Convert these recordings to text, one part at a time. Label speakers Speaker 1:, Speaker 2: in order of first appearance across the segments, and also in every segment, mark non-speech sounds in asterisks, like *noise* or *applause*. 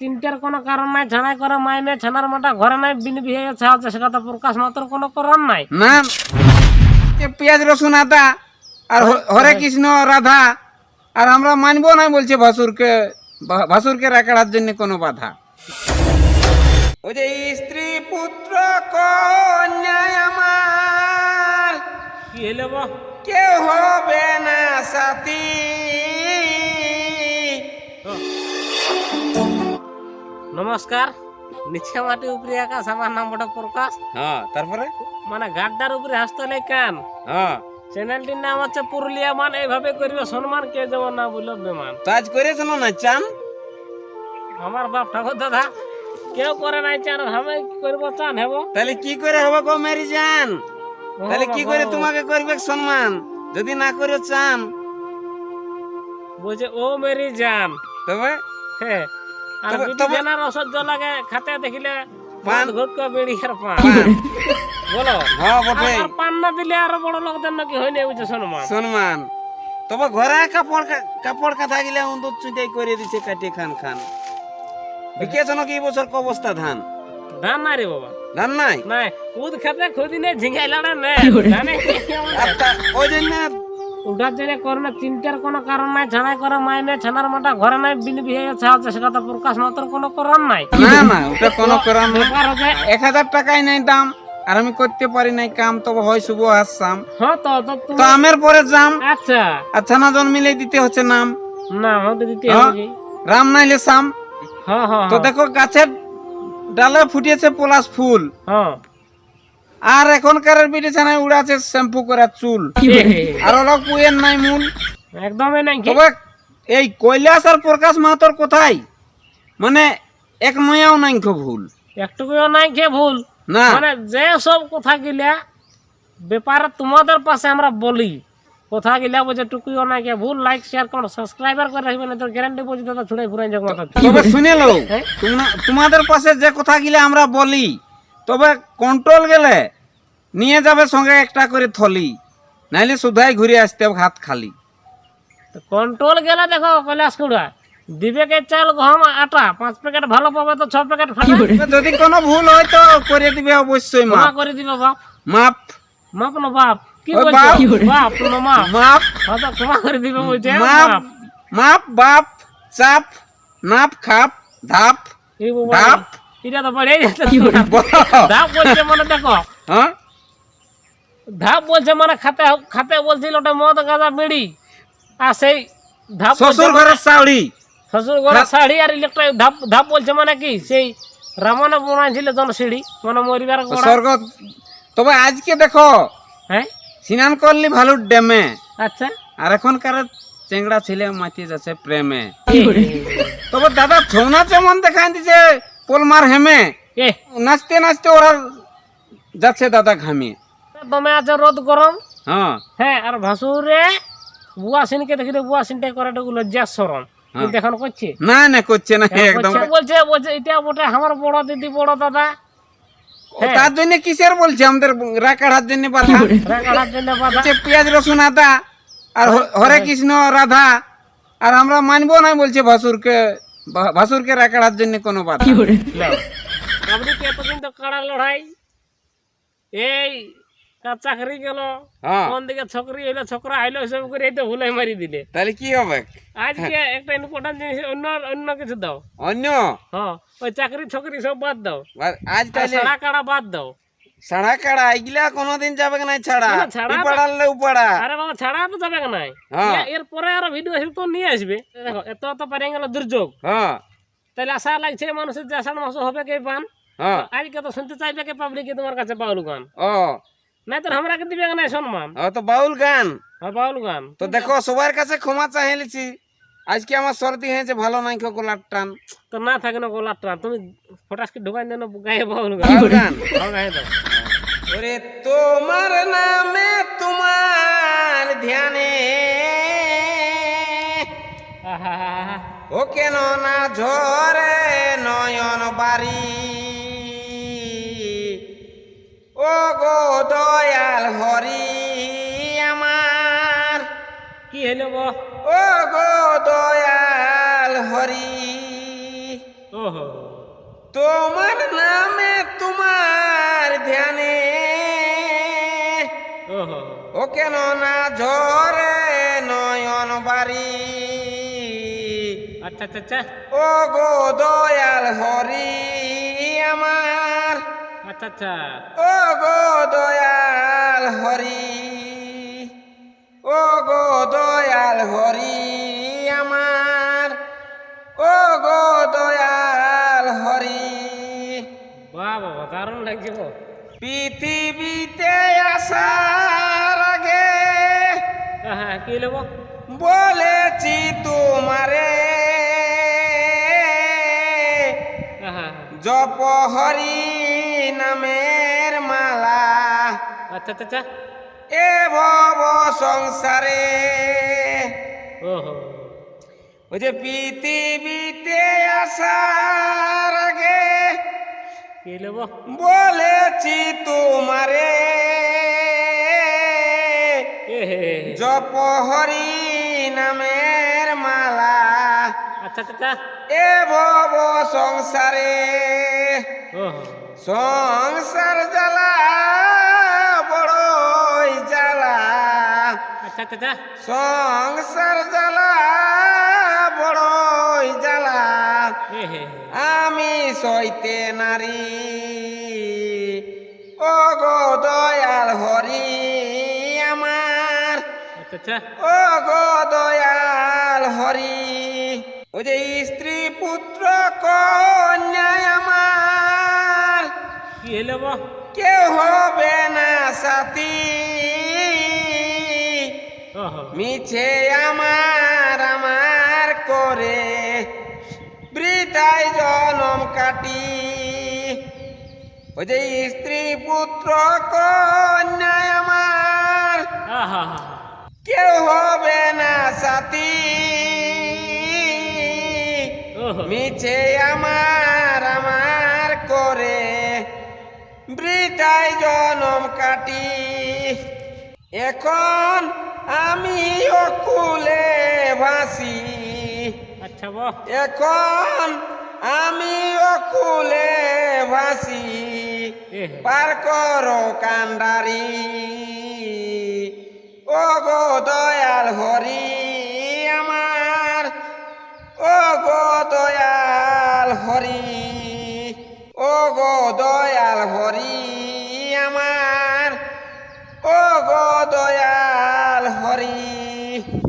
Speaker 1: তিনটার কোনো কারণ নাই ছানাই করে মাই নাই ছানার মাটা ঘরে নাই বিন বিয়ে ছাড়ছে সেটা তো প্রকাশ মাত্র কোনো কারণ নাই।
Speaker 2: না পেঁয়াজ রসুন আদা আর হরে কৃষ্ণ রাধা আর আমরা মানবো না বলছে ভাসুরকে ভা- ভাসুরকে রাখার জন্য কোনো বাধা। ওই যে স্ত্রী পুত্র কন্যা আমার
Speaker 1: কি হইলে বো
Speaker 2: কেউ হবে না সাথী।
Speaker 1: নমস্কার। নিচে মাটি উপরে আকাশ আমার নাম বড় প্রকাশ।
Speaker 2: হ্যাঁ তারপরে?
Speaker 1: মানে গাড্ডার উপরে হাসতলে কান?
Speaker 2: হ্যাঁ।
Speaker 1: চ্যানেলটির নাম হচ্ছে পুরুলিয়া মান এইভাবে করবে সম্মান কে যেমন না বলল বেমান
Speaker 2: আজ করেছ না চান?
Speaker 1: আমার বাপ ঠাকুর দাদা কেউ করে নাই চান আমি কি করব চান হেব?
Speaker 2: তাহলে কি করে হবে গো মেরি জান? তাহলে কি করে তোমাকে করবে সম্মান? যদি না করে চান।
Speaker 1: বলছে ও মেরি জান।
Speaker 2: তবে?
Speaker 1: হ্যাঁ। আর
Speaker 2: তবে-
Speaker 1: জানার অসহ্য লাগে খাতে দেখিলে
Speaker 2: পান-
Speaker 1: ঘুটকা বেড়ি আর পান। বলো?
Speaker 2: হ্যাঁ বটে
Speaker 1: আর পান না দিলে আরও বড় লোকদের নাকি হয়নি বুঝছে সম্মান
Speaker 2: সম্মান তবে ঘরে কাপড় কাপড় কাঁথা গিলে দুধ চুটাই করে দিছে কাটে খান খান। বিকেছ নাকি এই বছর অবস্থা ধান?
Speaker 1: ধান নাই রে বাবা।
Speaker 2: ধান নাই?
Speaker 1: নাই। উদ খেতে খুদি নে ঝিঙ্গাই লাড়া নে
Speaker 2: ওই জন্য
Speaker 1: উঠার জন্য করে না চিন্তার কোনো কারণ নাই ছানাই করে মাই নাই ছানার মাটা ঘরে নাই বিন বিয়ে ছাড়ছে সেটা তো প্রকাশ মাত্র কোনো কারণ নাই।
Speaker 2: না না ওটা কোনো করার না
Speaker 1: হচ্ছে
Speaker 2: এক হাজার টাকাই নাই দাম আর আমি করতে পারি নাই কাম তবে হয় শুভ আসসাম
Speaker 1: হ্যাঁ তো
Speaker 2: আমের পরে যাম।
Speaker 1: আচ্ছা।
Speaker 2: আর ছানা জন্মিলে দিতে হচ্ছে নাম।
Speaker 1: না আমাকে দিতে
Speaker 2: হ্যাঁ।
Speaker 1: হবে
Speaker 2: রাম নাইলে সাম।
Speaker 1: হ্যাঁ হ্যাঁ
Speaker 2: তো দেখো গাছের ডালে ফুটিয়েছে পলাশ ফুল।
Speaker 1: হ্যাঁ।
Speaker 2: আর এখনকার বিবেচনায় উড়াছে শ্যাম্পু করা চুল। আর অলক পুয়ের নাই মূল।
Speaker 1: একদমই নাই কি?
Speaker 2: তবে এই কৈলাস আর প্রকাশ মাহাতর কোথায়? মানে এক নয়াও নাই ভুল।
Speaker 1: একটুকুও নাই কে ভুল।
Speaker 2: না।
Speaker 1: মানে যে সব কথা গিলা ব্যাপারে তোমাদের পাশে আমরা বলি। কথা গিলা বুঝে টুকুও নাই কে ভুল। লাইক শেয়ার করো সাবস্ক্রাইবার করে রাখবেন। তো গ্যারান্টি বুঝি দাদা ছুড়াই ফুরাই মাথা
Speaker 2: তবে শুনে লো
Speaker 1: হ্যাঁ?
Speaker 2: তোমরা- তোমাদের পাশে যে কথা গিলা আমরা বলি তবে কন্ট্রোল গেলে নিয়ে যাবে সঙ্গে একটা করে থলি। নাইলে শুধাই ঘুরে আসতে হবে হাত খালি।
Speaker 1: কন্ট্রোল গেলে দেখো কৈলাস কুড়া দিবে কে চাল গহম আটা পাঁচ প্যাকেট ভালো পাবে তো ছ প্যাকেট
Speaker 2: যদি কোনো ভুল হয় তো করে দিবে অবশ্যই
Speaker 1: ক্ষমা
Speaker 2: মাপ।
Speaker 1: করে দিবে বাপ।
Speaker 2: মাপ।
Speaker 1: মাপ না বাপ। কি বলছো?
Speaker 2: বাপ।
Speaker 1: বাপ না মাপ।
Speaker 2: মাপ।
Speaker 1: হ্যাঁ ক্ষমা করে দিবে বলছে
Speaker 2: মাপ। মাপ বাপ চাপ নাপ খাপ ধাপ বাপ।
Speaker 1: এটা তো পড়ে ধাপ বলছে মানে দেখো।
Speaker 2: হ্যাঁ?
Speaker 1: ধাপ বলছে মানে খাতে খাতে বলছিল ওটা মদ গাঁজা বিড়ি। আর সেই ধাপ
Speaker 2: শ্বশুর ঘরের চাউড়ি
Speaker 1: শ্বশুর ঘরে শাড়ি আর ইলেকট্রিক ধাপ ধাপ বলছে মানে কি সেই রামনে বানাইছিল জনসিঁড়ি মানে মরিবার
Speaker 2: স্বর্গ তবে আজকে দেখো
Speaker 1: হ্যাঁ?
Speaker 2: স্নান করলি ভালুর ড্যামে
Speaker 1: আচ্ছা।
Speaker 2: আর এখনকার চেংড়া ছেলে মাতিয়ে যাচ্ছে প্রেমে। তবে দাদা ছৌ নাচে মন দেখাই দিছে পোলমার হেমে
Speaker 1: এ
Speaker 2: নাচতে নাচতে ওরা যাচ্ছে দাদা ঘামিয়ে
Speaker 1: দমে আছে রোদ গরম
Speaker 2: হ্যাঁ
Speaker 1: হ্যাঁ আর ভাসুরে বুয়া সিনকে দেখিলে বুয়া সিনটা করে লজ্জা সরম কিন্তু এখন করছে
Speaker 2: না না করছে না একদম
Speaker 1: বলছে বলছে এটা বটে আমার বড় দিদি বড় দাদা।
Speaker 2: তার জন্য কিসের বলছে আমাদের রাখার জন্য বাধা
Speaker 1: রাখার জন্য বাধা
Speaker 2: পেঁয়াজ রসুন আদা আর হরে কৃষ্ণ রাধা আর আমরা মানবো না বলছে ভাসুরকে ভাসুরকে রাখার জন্য কোনো বাধা
Speaker 1: আপনি কি এতদিন কাড়া লড়াই? এই চাকরি গেল
Speaker 2: হ্যাঁ।
Speaker 1: কোন দিকে ছকরি হইল ছকরা আইলো সব করে এই তো ভুলাই মারি দিলে।
Speaker 2: তাহলে কি হবে?
Speaker 1: আজকে একটা ইম্পর্টেন্ট জিনিস অন্য অন্য কিছু দাও।
Speaker 2: অন্য?
Speaker 1: হ্যাঁ ওই চাকরি ছকরি সব বাদ দাও।
Speaker 2: আজ তাহলে
Speaker 1: সাড়া কাড়া বাদ দাও।
Speaker 2: সাড়া কাড়া এগুলা কোনোদিন যাবে না ছাড়া
Speaker 1: ছাড়া
Speaker 2: উপাড়ালে উপাড়া
Speaker 1: আরে বাবা ছাড়া তো যাবে না নাই?
Speaker 2: হ্যাঁ।
Speaker 1: এ- এরপরে আরও ভিডিও তো নিয়ে আসবে। দেখো এত তো পারে গেল দুর্যোগ।
Speaker 2: হ্যাঁ।
Speaker 1: তাহলে আশা লাগছে মানুষের যে আষাঢ় মাস হবে কে পান?
Speaker 2: হ্যাঁ।
Speaker 1: আজকে তো শুনতে চাইবে কে পাবলিকে তোমার কাছে বাউল গান?
Speaker 2: ও।
Speaker 1: নাই তো আমরা কে দিবে না সম্মান?
Speaker 2: ও তো বাউল গান।
Speaker 1: হ্যাঁ বাউল গান।
Speaker 2: তো দেখো সবার কাছে ক্ষমা চাইলেছি আজকে আমার সর্দি হয়েছে ভালো নাই খো গোলাপ টান।
Speaker 1: তো না থাকে না গোলাপ টান। তুমি ফটাসকে ঢুকাই দেন গায়ে বাউল গান।
Speaker 2: বাউল গান?
Speaker 1: গায়ে দাও।
Speaker 2: ওরে তোমার নামে তোমার ধ্যানে। ও কেন না ঝরে নয়ন বাড়ি? ও গো দয়াল হরি আমার।
Speaker 1: কি হইল গো?
Speaker 2: ও গো দয়াল হরি।
Speaker 1: ও ওহো।
Speaker 2: তোমার নামে ও কেন না ঝরে নয়ন বাড়ি?
Speaker 1: আচ্ছা আচ্ছা আচ্ছা।
Speaker 2: ও গো দয়াল হরি আমার।
Speaker 1: আচ্ছা আচ্ছা।
Speaker 2: ও গো দয়াল হরি। ও গো দয়াল হরি আমার। ও গো দয়াল হরি।
Speaker 1: বাহ বাবা দারুণ লাগছে
Speaker 2: পৃথিবীতে আসার আগে
Speaker 1: হ্যাঁ হ্যাঁ কি
Speaker 2: বলেছি তোমারে
Speaker 1: হ্যাঁ হ্যাঁ
Speaker 2: জপ হরি নামের মালা
Speaker 1: আচ্ছা আচ্ছা আচ্ছা।
Speaker 2: এ ভব সংসারে।
Speaker 1: ওহো।
Speaker 2: ওই যে পৃথিবীতে আসার আগে বলেছি তোমারে।
Speaker 1: এ হে হে।
Speaker 2: জপ হরি নামের মালা।
Speaker 1: আচ্ছা আচ্ছা আচ্ছা।
Speaker 2: এ ভব সংসারে। সংসার জ্বালা বড়ই জ্বালা। সংসার জ্বালা বড়ই জ্বালা। আমি সইতে নারী। ও গো দয়াল হরি আমার।
Speaker 1: আচ্ছা আচ্ছা।
Speaker 2: ও গো দয়াল হরি। ওই যে স্ত্রী পুত্র কন্যা আমার। কেউ হবে না সাথী। মিছে আমার আমার। করে বৃথায় জনম কাটি। ওই যে স্ত্রী পুত্র কন্যা আমার কেউ হবে না সাথী। মিছে আমার আমার করে বৃথায় জনম কাটি। এখন আমি অকুলে ভাসি। এখন আমি অকুলে ভাসি পার করো কান্ডারি। ও গো দয়াল হরি আমার ও গো দয়াল হরি ও গো দয়াল হরি আমার ও গো দয়াল হরি।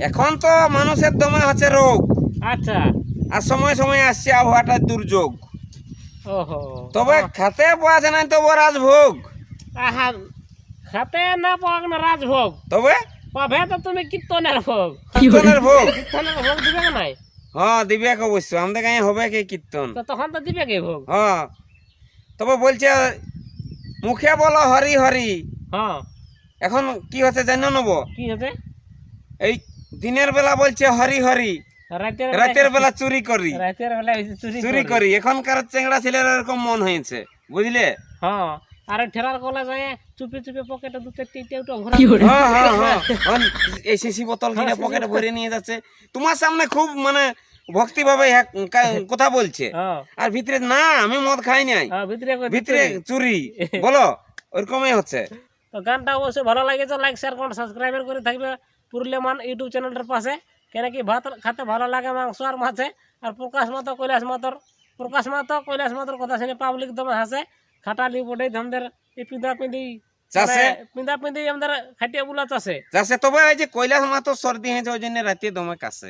Speaker 2: এখন তো মানুষের দমে হচ্ছে রোগ।
Speaker 1: আচ্ছা।
Speaker 2: আর সময় সময় আসছে আবহাওয়াটার দুর্যোগ। তবে খাতে পাওয়া যায় না তো রাজভোগ।
Speaker 1: আহা খাতে না পাক না রাজভোগ।
Speaker 2: তবে?
Speaker 1: পাবে তো তুমি কীর্তনের ভোগ।
Speaker 2: কীর্তনের ভোগ?
Speaker 1: কীর্তনের ভোগ দিবে না নাই?
Speaker 2: হ্যাঁ দিবে অবশ্য। আমাদের গায়ে হবে কি কীর্তন?
Speaker 1: তো তখন তো দিবে কি ভোগ?
Speaker 2: হ্যাঁ। তবে বলছে মুখে বলো হরি হরি।
Speaker 1: হ্যাঁ।
Speaker 2: এখন কি হচ্ছে জানো নেব?
Speaker 1: কি হচ্ছে?
Speaker 2: এই দিনের বেলা বলছে হরি হরি।
Speaker 1: রাতের
Speaker 2: বেলা চুরি করি।
Speaker 1: রাতের বেলা চুরি
Speaker 2: চুরি
Speaker 1: করি।
Speaker 2: করি। এখনকার চেংড়া ছেলের এরকম মন হয়েছে বুঝলে?
Speaker 1: হ্যাঁ আর ঠেলার কলা যায় চুপি চুপি পকেটে দু চারটি টেউটো ঘোরা
Speaker 2: হ্যাঁ হ্যাঁ হ্যাঁ। হ্যাঁ, এই শিশি বোতল কিনে পকেটে ভরে নিয়ে যাচ্ছে। তোমার সামনে খুব মানে ভক্তি ভাবে কথা বলছে।
Speaker 1: হ্যাঁ।
Speaker 2: আর ভিতরে না আমি মদ খাই নাই।
Speaker 1: হ্যাঁ, ভিতরে
Speaker 2: ভিতরে
Speaker 1: চুরি। *laughs*
Speaker 2: বলো ওরকমই হচ্ছে।
Speaker 1: তো গানটা অবশ্যই ভালো লাগেছে লাইক শেয়ার করুন সাবস্ক্রাইবার করে থাকবে পুরুলিয়া মান ইউটিউব চ্যানেলটার পাশে। কেন কি ভাত খেতে ভালো লাগে মাংস আর মাছে? আর প্রকাশ মাতো কৈলাস মাতর প্রকাশ মাতো কৈলাস মাতর কথা শুনে পাবলিক দমে হাসে খাটালি বডে আমাদের এই পিঁধা পিঁধি
Speaker 2: চাষে?
Speaker 1: পিঁধা পিঁধি আমাদের খাটিয়া বুলা চাষে
Speaker 2: যাচ্ছে তবে ওই যে কৈলাস মাতো সর্দি হয়েছে ওই জন্য রাতে দমে কাছে।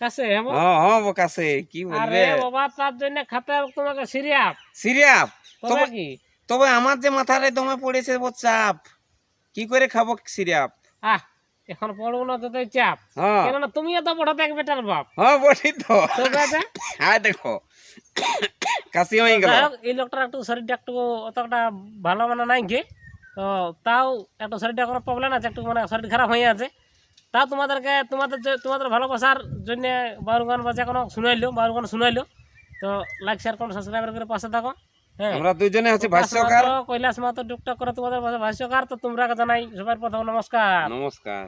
Speaker 1: কাছে
Speaker 2: হ্যাঁ হ্যাঁ কাছে কি বলবে
Speaker 1: বাবা তার জন্য খাতে তোমাকে সিরিয়াপ
Speaker 2: সিরিয়াপ
Speaker 1: তবে কি?
Speaker 2: তবে আমার যে মাথারে দমে পড়েছে ও চাপ। কি করে খাব সিরিয়াপ
Speaker 1: আহ এখন পড়ব না তো চাপ।
Speaker 2: হ্যাঁ।
Speaker 1: কেননা তুমিও তো বড় এক বেটার বাপ।
Speaker 2: হ্যাঁ বলি তো।
Speaker 1: তো
Speaker 2: হ্যাঁ দেখো। কাশি হয়ে গেল।
Speaker 1: এই লোকটার একটু শরীরটা একটু অতটা ভালো মানে নাই কি তো তাও একটু শরীরটা কোনো প্রবলেম আছে একটু মানে শরীর খারাপ হয়ে আছে। তাও তোমাদেরকে তোমাদের যে- তোমাদের ভালোবাসার জন্য বাউল গান বাজা কোনো শুনাইলো বাউল গান শুনাইলো। তো লাইক শেয়ার করো সাবস্ক্রাইবার করে পাশে থাকো।
Speaker 2: আমরা দুজনে আছি ভাষ্যকার।
Speaker 1: কৈলাস মাতো টুকটাক করে তোমাদের ভাষ্যকার তো তোমরা জানাই সবার প্রথম নমস্কার।
Speaker 2: নমস্কার।